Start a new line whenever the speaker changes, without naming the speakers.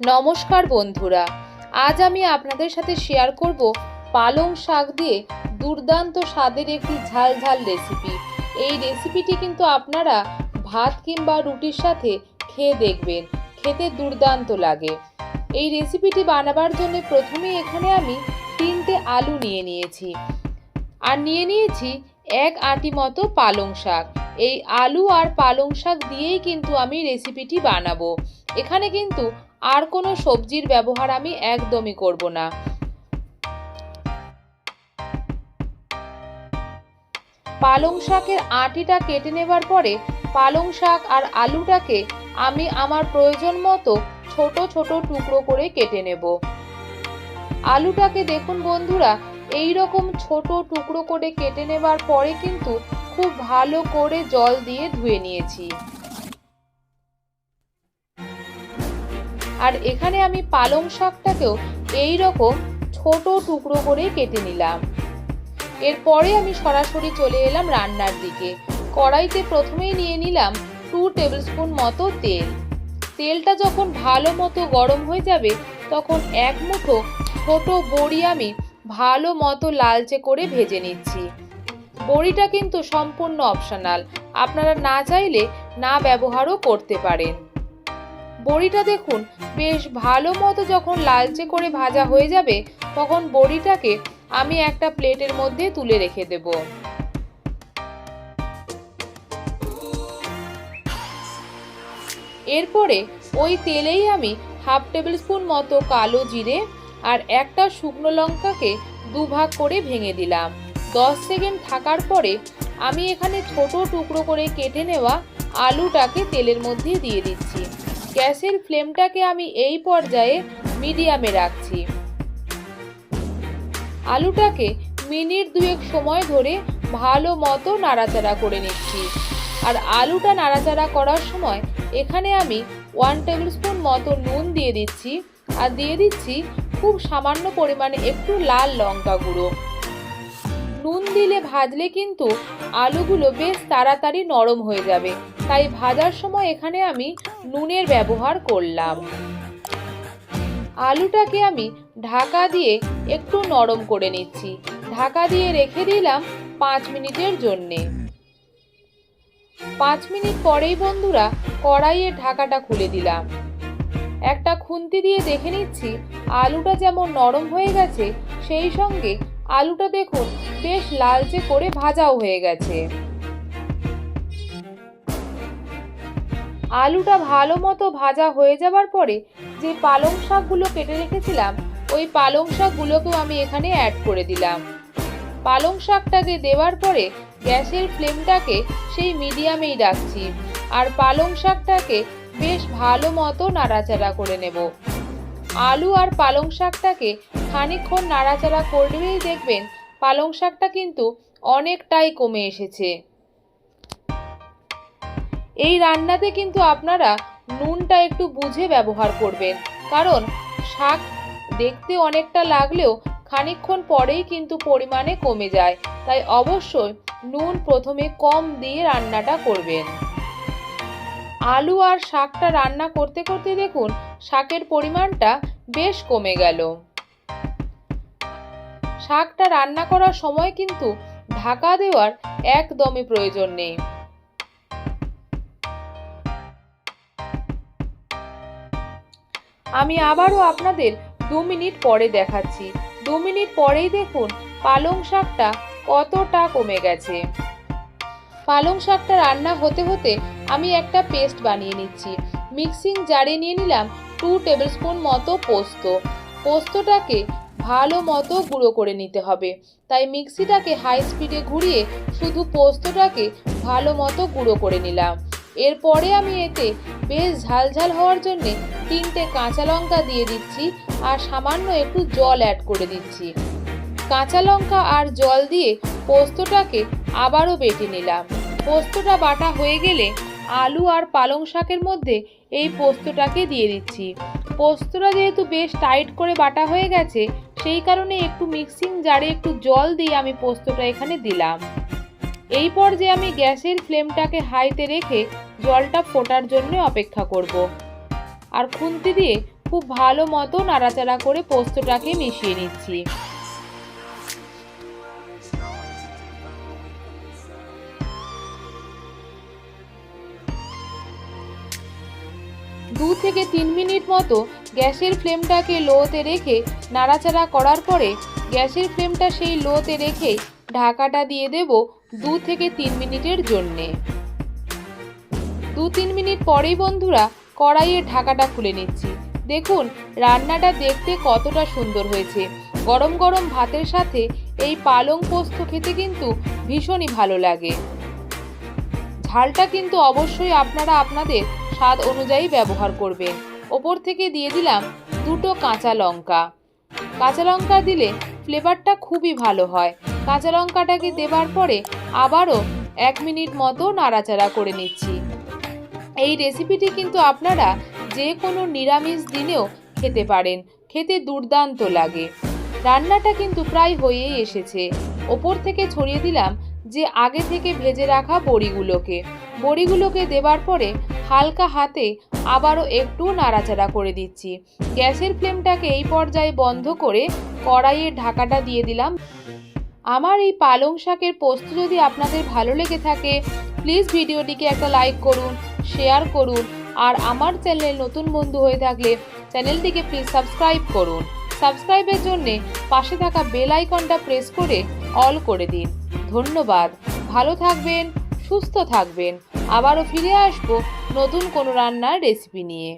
নমস্কার বন্ধুরা, আজ আমি আপনাদের সাথে শেয়ার করব পালং শাক দিয়ে দুর্দান্ত স্বাদের একটি ঝাল ঝাল রেসিপি এই রেসিপিটি কিন্তু আপনারা ভাত কিংবা রুটির সাথে খেয়ে দেখবেন, খেতে দুর্দান্ত লাগে। এই রেসিপিটি বানাবার জন্য প্রথমে এখানে আমি তিনটে আলু নিয়ে নিয়েছি। আর নিয়ে নিয়েছি এক আটি মতো পালং শাক। এই আলু আর পালং শাক দিয়েই কিন্তু আমি রেসিপিটি বানাবো। এখানে কিন্তু আর কোনো সবজির ব্যবহার আমি একদমই করব না। পালং শাকের আটিটা কেটে নেবার পরে পালং শাক আর আলুটাকে আমি আমার প্রয়োজন মতো ছোট ছোট টুকরো করে কেটে নেব। আলুটাকে দেখুন বন্ধুরা এই রকম ছোট টুকরো করে কেটে নেবার পরে কিন্তু খুব ভালো করে জল দিয়ে ধুয়ে নিয়েছি। আর এখানে আমি পালং শাকটাকেও এই রকম ছোট টুকরো করে কেটে নিলাম। এরপরে আমি সরাসরি চলে এলাম রান্নার দিকে। কড়াইতে প্রথমেই নিয়ে নিলাম টু টেবিলস্পুন মতো তেল। তেলটা যখন ভালো মতো গরম হয়ে যাবে, তখন এক মুঠো ছোট বড়ি আমি ভালো মতো লালচে করে ভেজে নিচ্ছি। বড়িটা কিন্তু সম্পূর্ণ অপশনাল আপনারা না চাইলে না ব্যবহারও করতে পারেন। বড়িটা দেখুন, বেশ ভালো মতো যখন লালচে করে ভাজা হয়ে যাবে, তখন বড়িটাকে আমি একটা প্লেটের মধ্যে তুলে রেখে দেব। এরপরে ওই তেলেই আমি হাফ টেবিল স্পুন মতো কালো জিরে আর একটা শুকনো লঙ্কাকে দুভাগ করে ভেঙে দিলাম। দশ সেকেন্ড থাকার পরে আমি এখানে ছোট টুকরো করে কেটে নেওয়া আলুটাকে তেলের মধ্যে দিয়ে দিচ্ছি। গ্যাসের ফ্লেমটাকে আমি এই পর্যায়ে মিডিয়ামে রাখছি। আলুটাকে মিনিট দুয়েক সময় ধরে ভালো মতো নাড়াচাড়া করে নিচ্ছি। আর আলুটা নাড়াচাড়া করার সময় এখানে আমি ওয়ান টেবিল স্পুন মতো নুন দিয়ে দিচ্ছি আর দিয়ে দিচ্ছি খুব সামান্য পরিমাণে একটু লাল লঙ্কা গুঁড়ো। নুন দিলে ভাজলে কিন্তু আলুগুলো বেশ তাড়াতাড়ি নরম হয়ে যাবে। তাই ভাজার সময় এখানে আমি নুনের ব্যবহার করলাম। আলুটাকে আমি ঢাকা দিয়ে একটু নরম করে নিচ্ছি। ঢাকা দিয়ে রেখে দিলাম পাঁচ মিনিটের জন্যে। পাঁচ মিনিট পরেই বন্ধুরা কড়াইয়ের ঢাকাটা খুলে দিলাম। একটা খুন্তি দিয়ে দেখে নিচ্ছি আলুটা যেমন নরম হয়ে গেছে, সেই সঙ্গে আলুটা দেখুন বেশ লালচে করে ভাজাও হয়ে গেছে। আলুটা ভালো মতো ভাজা হয়ে যাবার পরে যে পালং শাকগুলো কেটে রেখেছিলাম, ওই পালং শাকগুলোকেও আমি এখানে অ্যাড করে দিলাম। পালং শাকটাকে দেওয়ার পরে গ্যাসের ফ্লেমটাকে সেই মিডিয়ামেই রাখছি আর পালং শাকটাকে বেশ ভালো মতো নাড়াচাড়া করে নেব। আলু আর পালং শাকটাকে খানিকক্ষণ নাড়াচাড়া করলেই দেখবেন পালং শাকটা কিন্তু অনেকটাই কমে এসেছে। এই রান্নাতে কিন্তু আপনারা নুনটা একটু বুঝে ব্যবহার করবেন, কারণ শাক দেখতে অনেকটা লাগলেও খানিকক্ষণ পরেই কিন্তু পরিমাণে কমে যায়, তাই অবশ্যই নুন প্রথমে কম দিয়ে রান্নাটা করবেন। আলু আর শাকটা রান্না করতে করতে দেখুন, শাকের পরিমাণটা বেশ কমে গেল। শাকটা রান্না করার সময় কিন্তু ঢাকা দেওয়ার একদমই প্রয়োজন নেই। আমি আবারও আপনাদের দু মিনিট পরে দেখাচ্ছি। দু মিনিট পরেই দেখুন পালং শাকটা কতটা কমে গেছে। পালং শাকটা রান্না হতে হতে আমি একটা পেস্ট বানিয়ে নিচ্ছি। মিক্সিং জারে নিয়ে নিলাম টু টেবিলস্পুন মতো পোস্ত। পোস্তটাকে ভালো মতো গুঁড়ো করে নিতে হবে। তাই মিক্সিটাকে হাই স্পিডে ঘুরিয়ে শুধু পোস্তটাকে ভালো মতো গুঁড়ো করে নিলাম। এরপরে আমি এতে বেশ ঝাল ঝাল হওয়ার জন্যে তিনটে কাঁচা লঙ্কা দিয়ে দিচ্ছি আর সামান্য একটু জল অ্যাড করে দিচ্ছি। কাঁচা লঙ্কা আর জল দিয়ে পোস্তটাকে আবারও বেটে নিলাম। পোস্তটা বাটা হয়ে গেলে আলু আর পালং শাকের মধ্যে এই পোস্তটাকে দিয়ে দিচ্ছি। পোস্তটা যেহেতু বেশ টাইট করে বাটা হয়ে গেছে সেই কারণে একটু মিক্সিং জারে একটু জল দিয়ে আমি পোস্তটা এখানে দিলাম এই পর্যায়ে আমি গ্যাসের ফ্লেমটাকে হাইতে রেখে জলটা ফোটার জন্য অপেক্ষা করব। আর খুন্তি দিয়ে খুব ভালো মতো নাড়াচাড়া করে পোস্তটাকে মিশিয়ে নিচ্ছি দু থেকে তিন মিনিট মতো গ্যাসের ফ্লেমটাকে লোতে রেখে নাড়াচাড়া করার পরে গ্যাসের ফ্লেমটা সেই লোতে রেখে ঢাকাটা দিয়ে দেব দু থেকে তিন মিনিটের জন্যে। দু তিন মিনিট পরেই বন্ধুরা কড়াইয়ের ঢাকাটা খুলে নিচ্ছি। দেখুন, রান্নাটা দেখতে কতটা সুন্দর হয়েছে। গরম গরম ভাতের সাথে এই পালং পোস্ত খেতে কিন্তু ভীষণই ভালো লাগে। ঝালটা কিন্তু অবশ্যই আপনারা আপনাদের স্বাদ অনুযায়ী ব্যবহার করবেন। ওপর থেকে দিয়ে দিলাম দুটো কাঁচা লঙ্কা। কাঁচা লঙ্কা দিলে ফ্লেভারটা খুবই ভালো হয়। কাঁচা লঙ্কাটাকে দেবার পরে আবারও এক মিনিট মতো নাড়াচাড়া করে নিচ্ছি। এই রেসিপিটি কিন্তু আপনারা যে কোনো নিরামিষ দিনেও খেতে পারেন। খেতে দুর্দান্ত লাগে। রান্নাটা কিন্তু প্রায় হয়েই এসেছে। ওপর থেকে ছড়িয়ে দিলাম যে আগে থেকে ভেজে রাখা বড়িগুলোকে। বড়িগুলোকে দেবার পরে হালকা হাতে আবারও একটু নাড়াচাড়া করে দিচ্ছি। গ্যাসের ফ্লেমটাকে এই পর্যায়ে বন্ধ করে কড়াইয়ের ঢাকাটা দিয়ে দিলাম। আমার এই পালং শাকের পোস্ত যদি আপনাদের ভালো লেগে থাকে প্লিজ ভিডিওটিকে একটা লাইক করুন শেয়ার করুন, আর আমার চ্যানেল নতুন বন্ধু হয়ে থাকলে চ্যানেলটিকে প্লিজ সাবস্ক্রাইব করুন। সাবস্ক্রাইবের জন্যে পাশে থাকা বেল আইকনটা প্রেস করে অল করে দিন। ধন্যবাদ। ভালো থাকবেন সুস্থ থাকবেন। আবারও ফিরে আসব নতুন কোনো রান্নার রেসিপি নিয়ে।